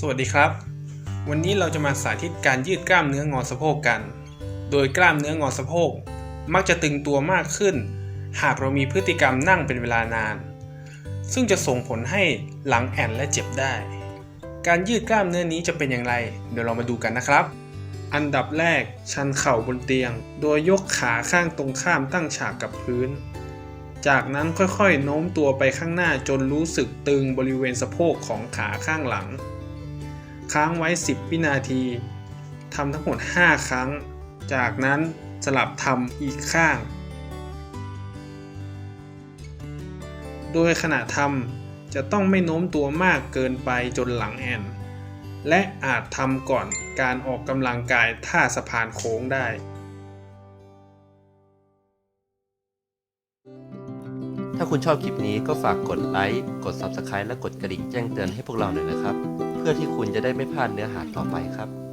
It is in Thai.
สวัสดีครับ วันนี้เราจะมาสาธิตการยืดกล้ามเนื้องอสะโพกกัน โดยกล้ามเนื้องอสะโพก มักจะตึงตัวมากขึ้น หากเรามีพฤติกรรมนั่งเป็นเวลานาน ซึ่งจะส่งผลให้หลังแอนและเจ็บได้ การยืดกล้ามเนื้อนี้จะเป็นอย่างไร เดี๋ยวเรามาดูกันนะครับ อันดับแรกชันเข่าบนเตียง โดยยกขาข้างตรงข้ามตั้งฉากกับพื้น จากนั้นค่อยๆโน้มตัวไปข้างหน้าจนรู้สึกตึงบริเวณสะโพกของขาข้างหลัง ค้างไว้ 10 วินาทีทำทั้งหมด 5 ครั้ง จากนั้นสลับทำอีกข้าง โดยขณะทำจะต้องไม่โน้มตัวมากเกินไปจนหลังแอน และอาจทำก่อนการออกกำลังกายท่าสะพานโค้งได้ถ้าคุณชอบคลิปนี้ก็ฝากกดไลค์ กด Subscribe และกดกระดิ่งแจ้งเตือนให้พวกเราหน่อยนะครับ พื่อที่คุณจะได้ไม่พลาดเนื้อหาต่อไปครับ